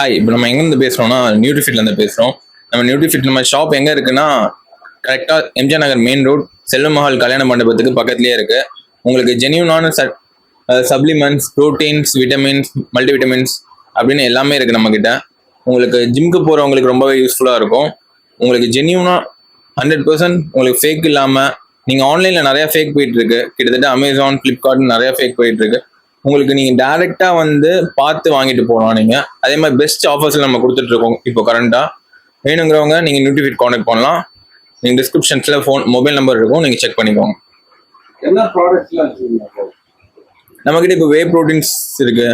Hi இப்போ நம்ம எங்கேருந்து பேசுகிறோம்னா நியூட்ரிஃபிட்லேருந்து பேசுகிறோம் நம்ம நியூட்ரிஃபிட் நம்ம ஷாப் எங்கே இருக்குன்னா கரெக்டாக எம்ஜிஆர் நகர் மெயின் ரோட் செல்வ மஹால் கல்யாண மண்டபத்துக்கு பக்கத்துலேயே இருக்குது உங்களுக்கு ஜெனியூனான ச supplements proteins vitamins multi vitamins அப்படின்னு எல்லாமே இருக்குது நம்மக்கிட்ட உங்களுக்கு ஜிம்க்கு போகிறவங்களுக்கு ரொம்பவே யூஸ்ஃபுல்லாக இருக்கும். உங்களுக்கு ஜென்யூனாக ஹண்ட்ரட் பர்சன்ட் உங்களுக்கு ஃபேக் இல்லாமல் நீங்கள் ஆன்லைனில் நிறைய ஃபேக் போயிட்டுருக்கு கிட்டத்தட்ட அமேசான் ஃப்ளிப்கார்ட் நிறையா ஃபேக் போயிட்டுருக்கு உங்களுக்கு நீங்கள் டேரெக்டாக வந்து பார்த்து வாங்கிட்டு போகலாம் நீங்கள் அதே மாதிரி பெஸ்ட் ஆஃபர்ஸில் நம்ம கொடுத்துட்டு இருக்கோம். இப்போ கரண்ட்டாக வேணுங்கிறவங்க நீங்கள் நியூட்ரிஃபிட் காண்டாக்ட் பண்ணலாம். நீங்கள் டிஸ்கிரிப்ஷன்ஸில் ஃபோன் மொபைல் நம்பர் இருக்கும். நீங்கள் செக் பண்ணிக்கோங்க. என்ன ப்ராடக்ட்ஸ்லாம் நம்மக்கிட்ட இப்போ? வே ப்ரோட்டீன்ஸ் இருக்கு.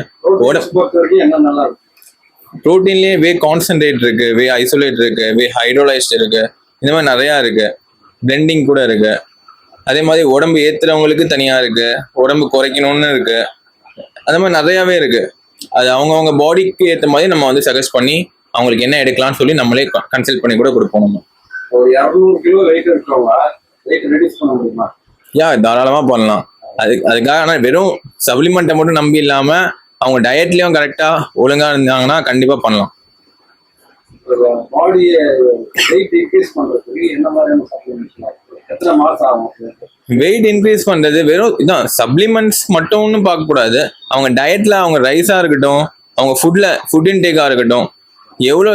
ப்ரோட்டீன்லேயே வே கான்சென்ட்ரேட் இருக்கு? வே ஐசோலேட் இருக்கு வே ஹைட்ரோலைஸ்ட் இருக்கு இந்த மாதிரி நிறையா இருக்கு. பிளெண்டிங் கூட இருக்கு. அதே மாதிரி உடம்பு ஏத்துறவங்களுக்கு தனியா இருக்கு. உடம்பு குறைக்கணும்னு இருக்கு. அந்த மாதிரி நிறையாவே இருக்கு. அது அவங்கவுங்க பாடிக்கு ஏற்ற மாதிரி நம்ம வந்து சஜஸ்ட் பண்ணி அவங்களுக்கு என்ன எடுக்கலாம்னு சொல்லி நம்மளே கன்சல்ட் பண்ணி கூட கொடுப்போம் நம்ம. ஒரு இரநூறு கிலோ வெயிட் இருக்கிறவங்க வெயிட் ரெடியூஸ் பண்ண முடியுமா? யா தாராளமா பண்ணலாம். அதுக்கு அதுக்காக ஆனால் வெறும் சப்ளிமெண்ட்டை மட்டும் நம்பி இல்லாம அவங்க டயட்லயும் கரெக்டா ஒழுங்கா இருந்தாங்கன்னா கண்டிப்பா பண்ணலாம். பாடியை வெயிட் இன்க்ரீஸ் பண்றதுக்கு என்ன மாதிரியான சப்ளிமெண்ட்ஸ்லாம் எத்தனை மாசம் ஆகும்? வெயிட் இன்க்ரீஸ் பண்றது வெறும் இதான் சப்ளிமெண்ட்ஸ் மட்டும்னு பார்க்க கூடாது. அவங்க டயட்ல அவங்க ரைஸா இருக்கட்டும் அவங்க ஃபுட்ல ஃபுட் இன்டேக்கா இருக்கட்டும் எவ்வளோ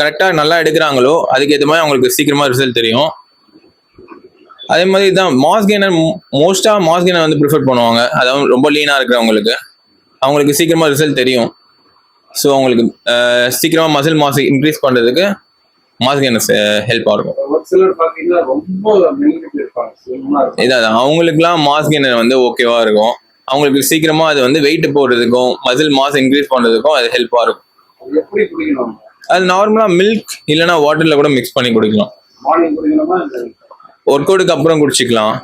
கரெக்டாக நல்லா எடுக்கிறாங்களோ அதுக்கேற்ற மாதிரி அவங்களுக்கு சீக்கிரமா ரிசல்ட் தெரியும். அதே மாதிரி தான் மாஸ் கெய்னர் மோஸ்ட்டாக மாஸ் கெய்னர் வந்து ப்ரிஃபர் பண்ணுவாங்க. அதாவது ரொம்ப லீனாக இருக்கிறவங்களுக்கு. அவங்களுக்கு சீக்கிரமாக ரிசல்ட் தெரியும். ஸோ அவங்களுக்கு அஹ், சீக்கிரமா மசில் மாஸ் இன்க்ரீஸ் பண்ணுறதுக்கு மாஸ் கெய்னர்ஸ் ஹெல்ப்பாக இருக்கும். சிலிமா இருக்கும். இதான் அவங்களுக்குலாம் மாஸ் கெய்னர் வந்து ஓகேவா இருக்கும். அவங்களுக்கு சீக்கிரமா அது வந்து வெயிட் போடுறதுக்கும் மசில் மாஸ் இன்க்ரீஸ் பண்றதுக்கும் அது ஹெல்ப்பா இருக்கும். அது எப்படி குடிக்கணும்? அது நார்மலா மில்க் இல்லைன்னா வாட்டர்ல கூட மிக்ஸ் பண்ணி குடிக்கலாம். ஒர்க் அவுட்டுக்கு அப்புறம் குடிச்சிக்கலாம்.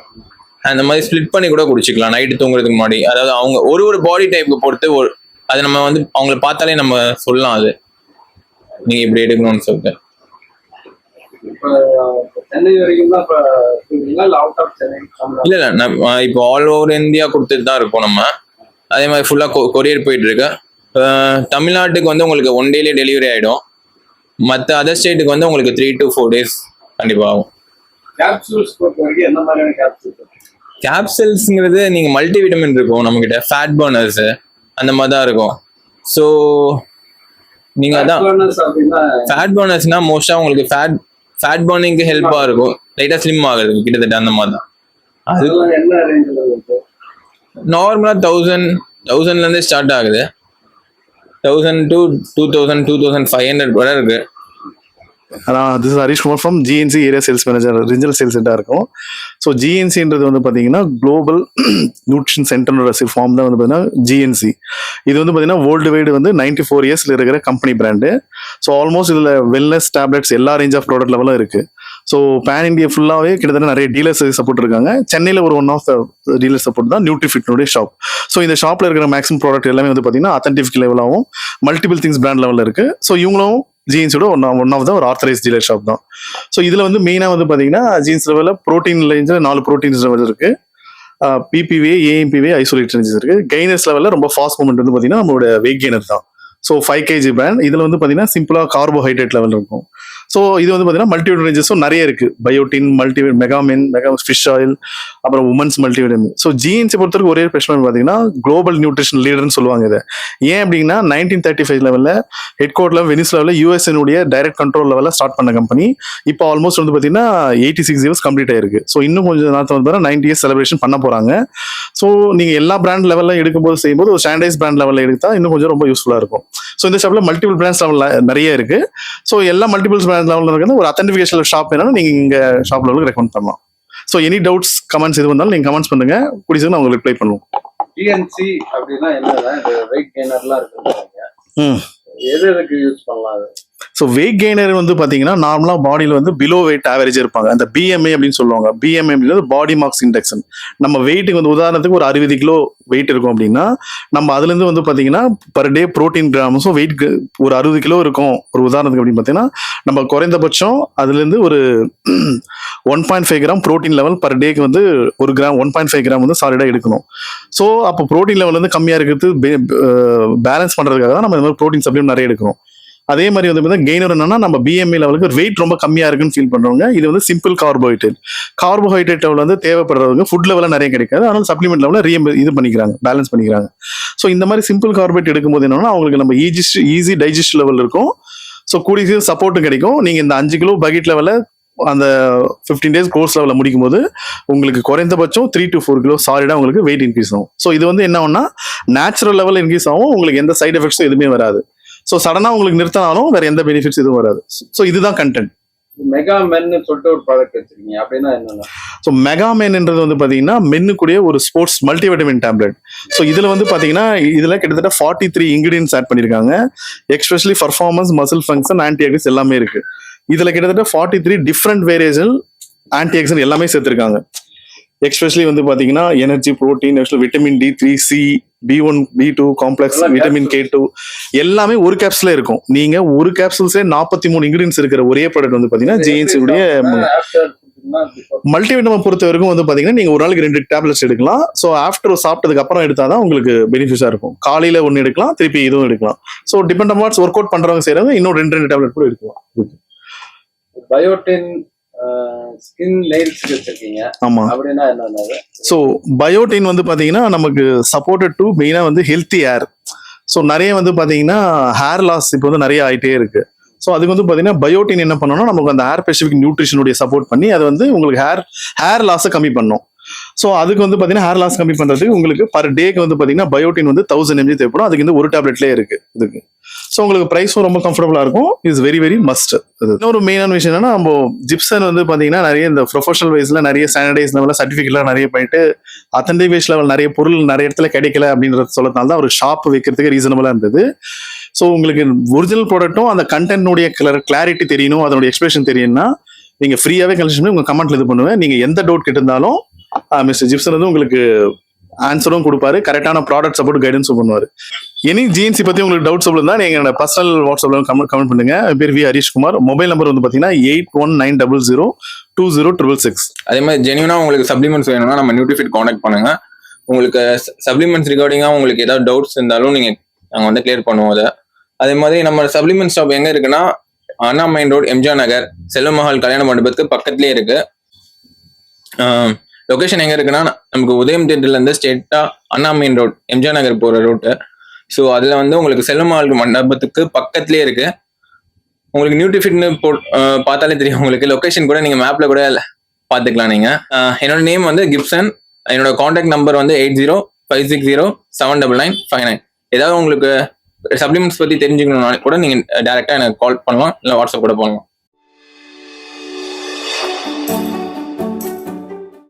அந்த மாதிரி ஸ்ப்ளிட் பண்ணி கூட குடிச்சிக்கலாம். நைட்டு தூங்குறதுக்கு முன்னாடி. அதாவது அவங்க ஒரு ஒரு பாடி டைப்புக்கு பொறுத்து ஒரு அது நம்ம வந்து அவங்கள பார்த்தாலே நம்ம சொல்லலாம் அது. நீங்க இப்படி எடுக்கணும்னு சொல்லிட்டு. இல்ல இல்ல நம்ம இப்போ ஆல் ஓவர் இந்தியா கொடுத்துட்டு தான் இருக்கோம் நம்ம. அதே மாதிரி ஃபுல்லா கொரியர் போயிட்டு இருக்கு. தமிழ்நாட்டுக்கு வந்து உங்களுக்கு ஒன் டேலே டெலிவரி ஆயிடும். மற்ற அதர் ஸ்டேட்டுக்கு வந்து உங்களுக்கு த்ரீ டு ஃபோர் டேஸ் கண்டிப்பா ஆகும். கேப்சல்ஸ்ங்கிறது நீங்க மல்டி விட்டமின் இருக்கும் நம்ம கிட்ட ஃபேட் பர்னர்ஸ் அந்த மாதிரி தான் இருக்கும். ஸோ நீங்க அதான் ஃபேட் பர்னர்ஸ்னா மோஸ்டா உங்களுக்கு ஃபேட் ஃபேட் பர்னிங்க்கு ஹெல்ப்பா இருக்கும். லைட்டா ஸ்லிம் ஆகுறதுக்கு கிட்டத்தட்ட அந்த மாதிரி தான் அது அதெல்லாம் என்ன ரேஞ்சில் இருக்கு? நார்மலா தௌசண்ட் தௌசண்ட்லேருந்தே ஸ்டார்ட் ஆகுது. Thousand to two thousand two thousand five hundred வரை இருக்கு. அதான் this Harish Kumar from GNC area sales manager regional sales ஹெட்டாக இருக்கும். ஸோ ஜிஎன்சின்றது வந்து பார்த்தீங்கன்னா குளோபல் நியூட்ரிஷன் சென்டர்னோட ஃபார்ம் தான் வந்து பார்த்தீங்கன்னா ஜிஎன்சி இது வந்து பார்த்தீங்கன்னா வேர்ல்டு வைடு வந்து நைன்டி ஃபோர் இயர்ஸில் இருக்கிற கம்பெனி பிராண்டு ஸோ ஆல்மோஸ்ட் இதில் வெல்னஸ் டேப்லெட்ஸ் எல்லா ரேஞ்ச் ஆஃப் ப்ராடக்ட் லெவலும் இருக்குது ஸோ பேன் இந்தியா ஃபுல்லாகவே கிட்டத்தட்ட நிறைய டீலர்ஸ் சப்போர்ட் இருக்காங்க. சென்னையில் ஒரு one of the dealer support தான் நியூட்ரிஃபிட்னுடைய ஷாப் ஸோ இந்த ஷாப்பில் இருக்கிற மேக்ஸிமம் ப்ராடக்ட் எல்லாமே வந்து பார்த்தீங்கன்னா அத்தன்டிஃபிக் லெவலாகவும் மல்டிபிள் திங்ஸ் பிராண்ட் லெவலில் இருக்குது ஸோ இவங்களும் ஜீன்ஸோட ஒன் ஒன் ஆஃப் த ஒரு ஆர்த்தரைஸ் டீலர் ஷாப் தான். ஸோ இதில் வந்து மெயினாக வந்து பார்த்தீங்கன்னா ஜீன்ஸ் லெவலில் ப்ரோட்டீன் ரேஞ்சில் நாலு ப்ரோட்டீன்ஸ் லெவல் இருக்கு. பிபிவே ஏஎம்பிவே ஐசோலேட் ரேஞ்சஸ் இருக்கு. கெய்னர்ஸ் லெவலில் ரொம்ப ஃபாஸ்ட் மூமெண்ட் வந்து பார்த்தீங்கன்னா நம்மளோட வெயிட் கெய்னர் தான். ஸோ ஃபைவ் கேஜி பிராண்ட் இதில் வந்து பார்த்தீங்கன்னா சிம்பிளாக கார்போஹைட்ரேட் லெவல் இருக்கும். ஸோ இது வந்து பார்த்தீங்கன்னா மல்டிவிட் ரேஞ்சஸும் நிறைய இருக்கு. Biotin multivit mega men mega fish oil அப்புறம் உமன்ஸ் மல்டிவிட்டமின் ஸோ ஜிஎன்சி பொறுத்தவரைக்கும் ஒரே பிரச்சனை பார்த்தீங்கன்னா குளோபல் நியூட்ரிஷன் லீடர்னு சொல்லுவாங்க இதை. ஏன் அப்படின்னா நைன்டீன் தேர்ட்டி ஃபைவ் லெவலில் ஹெட் கோர்ட்ல வெனிஸ் லெவலில் யூஎஸ்னுடைய டைரக்ட் கண்ட்ரோல் லெவலில் ஸ்டார்ட் பண்ண கம்பெனி இப்போ ஆல்மோஸ்ட் வந்து பார்த்தீங்கன்னா எயிட்டி சிக்ஸ் இயர்ஸ் கம்ப்ளீட் ஆயிருக்கு. ஸோ இன்னும் கொஞ்சம் நேரத்தில் வந்து நைன்டி இயர்ஸ் செலிப்ரேஷன் பண்ண போகிறாங்க ஸோ நீங்கள் எல்லா பிராண்ட் லெவலில் எடுக்கும்போது செய்யும்போது ஒரு ஸ்டாண்டர்டைஸ் பிராண்ட் லெவலில் எடுத்தால் இன்னும் கொஞ்சம் ரொம்ப யூஸ்ஃபுல்லாக இருக்கும். ஸோ இந்த ஷாப்பில் மல்டிபிள் பிராண்ட்ஸ் லெவலில் நிறைய இருக்குது ஸோ எல்லா மல்டிபிள் பிராண்ட் லெவலில் இருக்கிறது ஒரு அத்தன்டிஃபிகேஷன் ஷாப் வேணாலும் நீங்கள் இங்கே ஷாப் லெவலுக்கு ரெக்கமெண்ட் பண்ணலாம். ஸோ எனி டவுட்ஸ் கமெண்ட்ஸ் இது வந்தாலும் நீங்கள் கமெண்ட்ஸ் பண்ணுங்க. குடிச்சு நான் உங்களுக்கு ரிப்ளை பண்ணுவோம். டிஎன்சி அப்படின்னா என்னதான் இது வெயிட் கெய்னர்லாம் இருக்குங்க ம். எது எதுக்கு யூஸ் பண்ணலாம் ஸோ வெயிட் கெய்னர் வந்து பார்த்தீங்கன்னா நார்மலாக பாடியில் வந்து பிலோ வெயிட் ஆவரேஜ் இருப்பாங்க. அந்த பிஎம்ஐ அப்படின்னு சொல்லுவாங்க. பிஎம்ஐ அப்படின்றது பாடி மார்க்ஸ் இண்டெக்ஷன் நம்ம வெயிட்டுக்கு வந்து உதாரணத்துக்கு ஒரு அறுபது கிலோ வெயிட் இருக்கும் அப்படின்னா நம்ம அதுலேருந்து வந்து பார்த்தீங்கன்னா பர் டே ப்ரோட்டீன் கிராம்ஸும் வெயிட் ஒரு அறுபது கிலோ இருக்கும். ஒரு உதாரணத்துக்கு அப்படின்னு பார்த்தீங்கன்னா நம்ம குறைந்தபட்சம் அதுலேருந்து ஒரு one point five gram protein level per டேக்கு வந்து ஒரு gram one point five gram வந்து சாலிடாக எடுக்கணும். ஸோ அப்போ ப்ரோட்டீன் லெவல் வந்து கம்மியாக இருக்கிறது பேலன்ஸ் பண்ணுறதுக்காக தான் நம்ம இந்த மாதிரி ப்ரோட்டீன் சப்ளிமெண்ட் நிறைய எடுக்கிறோம். அதே மாதிரி வந்து பார்த்தீங்கன்னா கெய்னர் என்னன்னா நம்ம பிஎம்ஐ லெவலுக்கு வெயிட் ரொம்ப கம்மியா இருக்குன்னு ஃபீல் பண்றவங்க இது வந்து சிம்பிள் கார்போஹைட்ரேட் கார்போஹைட்ரேட் லெவல் வந்து தேவைப்படுறவங்க ஃபுட் லெவலில் நிறைய கிடைக்காது. அதனால சப்ளிமெண்ட் லெவலில் ரீ இது பண்ணிக்கிறாங்க பேலன்ஸ் பண்ணிக்கிறாங்க. ஸோ இந்த மாதிரி சிம்பிள் கார்போஹைட்ரேட் எடுக்கும்போது என்னன்னா அவங்களுக்கு நம்ம ஈஜி ஈஸி டைஜஸ்ட் லெவல் இருக்கும். ஸோ கூடிய சப்போர்ட்டும் கிடைக்கும். நீங்க இந்த அஞ்சு கிலோ பக்கெட் லெவலில் அந்த ஃபிஃப்டீன் டேஸ் கோர்ஸ் லெவலில் முடிக்கும் போது உங்களுக்கு குறைந்தபட்சம் த்ரீ டு ஃபோர் கிலோ சாலிடாக உங்களுக்கு வெயிட் இன்க்ரீஸ் ஆகும். ஸோ இது வந்து என்ன ஆகும்னா நேச்சுரல் லெவலில் இன்க்ரீஸ் ஆகும். உங்களுக்கு எந்த சைட் எஃபெக்ட்ஸும் எதுவுமே வராது. ஸோ சடனாக உங்களுக்கு நிறுத்தினாலும் வேற எந்த பெனிஃபிட்ஸ் எதுவும் வராது. ஸோ இதுதான் கண்டென்ட் மெகா மென்னு சொல்லிட்டு ஒரு ப்ராடக்ட் வச்சிருக்கீங்க. அப்படின்னா என்னன்னா? ஸோ மெகாமேன்ன்றது வந்து பார்த்தீங்கன்னா மென்னுக்குடைய ஒரு ஸ்போர்ட்ஸ் மல்டிவிட்டமின் டேப்லெட் ஸோ இதில் வந்து பார்த்தீங்கன்னா இதில் கிட்டத்தட்ட ஃபார்ட்டி த்ரீ இன்கிரீடியன்ஸ் ஆட் பண்ணியிருக்காங்க especially performance muscle function anti எல்லாமே இருக்கு. இதில் கிட்டத்தட்ட forty three different variation anti எல்லாமே சேர்த்துருக்காங்க. எக்ஸ்பெஷலி வந்து பார்த்தீங்கன்னா energy protein vitamin D three C B one B two complex vitamin K two எல்லாமே ஒரு கேப்ஸ்ல இருக்கும். நீங்க ஒரு கேப்சூல்ஸே நாற்பத்தி மூணு இன்கிரீடியன்ஸ் இருக்கிற ஒரே ப்ராடக்ட் வந்து பார்த்தீங்கன்னா ஜிஎன்சி உடைய மல்டிவிட்டமை பொறுத்த வரைக்கும் வந்து பாத்தீங்கன்னா நீங்க ஒரு நாளைக்கு ரெண்டு டேப்லெட்ஸ் எடுக்கலாம். ஸோ ஆஃப்டர் சாப்பிட்டதுக்கு அப்புறம் எடுத்தாதான் உங்களுக்கு பெனிஃபிட்ஸா இருக்கும். காலையில ஒன்னு எடுக்கலாம் திருப்பி இதுவும் எடுக்கலாம். ஸோ டிபெண்ட் அப்பாட்ஸ் ஒர்க் அவுட் பண்றவங்க செய்யறவங்க இன்னும் ரெண்டு ரெண்டு டேப்லெட் கூட எடுக்கலாம். பயோட்டின் ஸ்கின் நெயில்ஸ் வச்சிருக்கீங்க. ஆமா. அப்படின்னா என்னன்னா? ஸோ பயோட்டின் வந்து பாத்தீங்கன்னா நமக்கு சப்போர்ட்டட் டு மெயினா வந்து ஹெல்த்தி ஹேர் ஸோ நிறைய வந்து பாத்தீங்கன்னா ஹேர் லாஸ் இப்போ வந்து நிறைய ஆயிட்டே இருக்கு. ஸோ அதுக்கு வந்து பாத்தீங்கன்னா பயோட்டின் என்ன பண்ணணும்னா நமக்கு அந்த ஹேர் ஸ்பெசிஃபிக் நியூட்ரிஷனுடைய சப்போர்ட் பண்ணி அது வந்து உங்களுக்கு ஹேர் ஹேர் லாஸை கம்மி பண்ணும். ஸோ அதுக்கு வந்து பார்த்தீங்கன்னா ஹேர் லாஸ் கம்மி பண்ணுறதுக்கு உங்களுக்கு பர் டேக்கு வந்து பார்த்தீங்கன்னா பயோட்டின் வந்து தௌசண்ட் எம்ஜி தேவைப்படும் அதுக்கு வந்து ஒரு டேப்லெட்லேயே இருக்கு இதுக்கு. ஸோ உங்களுக்கு ப்ரைஸும் ரொம்ப கம்ஃபர்டபுளாக இருக்கும். இஸ் வெரி வெரி மஸ்ட் இன்னொரு மெயினான விஷயம் என்னன்னா நம்ம ஜிப்சன் வந்து பார்த்தீங்கன்னா நிறைய இந்த ப்ரொஃபஷனல் வைஸ்ல நிறைய ஸ்டாண்டர்டைஸ் லெவலில் சர்டிஃபிகேட்லாம் நிறைய போயிட்டு அத்தன்டி வைஸ் லெவல் நிறைய பொருள் நிறைய இடத்துல கிடைக்கல அப்படின்றது சொல்லதுனால தான் ஒரு ஷாப் வைக்கிறதுக்கு ரீசனபுளாக இருந்தது. ஸோ உங்களுக்கு ஒரிஜினல் ப்ராடக்ட்டும் அந்த கண்டென்ட்னுடைய கிளாரிட்டி தெரியணும். அதனுடைய எக்ஸ்பிரஷன் தெரியும்னா நீங்கள் ஃப்ரீயாகவே கலெக்ஷன் பண்ணி உங்கள் கமெண்ட்ல இது பண்ணுவேன் நீங்கள் எந்த டவுட் கேட்டிருந்தாலும் மிஸ்டர் ஜிப்சன் வந்து உங்களுக்கு ஆன்சரும் கொடுப்பாரு. கரெக்டான ப்ராடக்ட் சப்போர்ட் கைடன்ஸும் பண்ணுவாரு. எனி ஜிஎன்சி பத்தி உங்களுக்கு டவுட்ஸ் இருந்தா நீங்க என்னோட பர்சனல் வாட்ஸ்அப்ல கமெண்ட் கமெண்ட் பண்ணுங்க. என் பேர் வி ஹரிஷ்குமார் மொபைல் நம்பர் வந்து பாத்தீங்கன்னா eight one nine double zero two zero triple six அதே மாதிரி ஜென்யூனா உங்களுக்கு சப்ளிமெண்ட்ஸ் வேணும்னா நம்ம நியூட்ரிஃபிட் காண்டாக்ட் பண்ணுங்க. உங்களுக்கு சப்ளிமெண்ட்ஸ் ரிகார்டிங்காக உங்களுக்கு ஏதாவது டவுட்ஸ் இருந்தாலும் நீங்க நாங்கள் வந்து கிளியர் பண்ணுவோம் அதை. அதே மாதிரி நம்ம சப்ளிமெண்ட் ஷாப் எங்க இருக்குன்னா அண்ணா மைன் ரோட் எம்ஜிஆர் நகர் செல்வமஹால் கல்யாண மண்டபத்துக்கு பக்கத்துலேயே இருக்கு. லொக்கேஷன் எங்கே இருக்குன்னா நமக்கு உதயம் தேட்டர்லேருந்து ஸ்டேட்டாக அண்ணா மெயின் ரோட் எம்ஜிஆர் நகர் போகிற ரோட்டு ஸோ அதில் வந்து உங்களுக்கு செல்லுமாள் மண்டபத்துக்கு பக்கத்துலேயே இருக்குது உங்களுக்கு நியூட்ரிஃபிட்னு போ பார்த்தாலே தெரியும் உங்களுக்கு. லொகேஷன் கூட நீங்கள் மேப்பில் கூட பார்த்துக்கலாம் நீங்கள் என்னோட நேம் வந்து கிப்சன் என்னோட காண்டாக்ட் நம்பர் வந்து eight zero five six zero seven double nine five nine ஏதாவது உங்களுக்கு சப்ளிமெண்ட்ஸ் பற்றி தெரிஞ்சுக்கணும்னா கூட நீங்கள் டேரெக்டாக எனக்கு கால் பண்ணலாம் இல்லை வாட்ஸ்அப் கூட பண்ணலாம்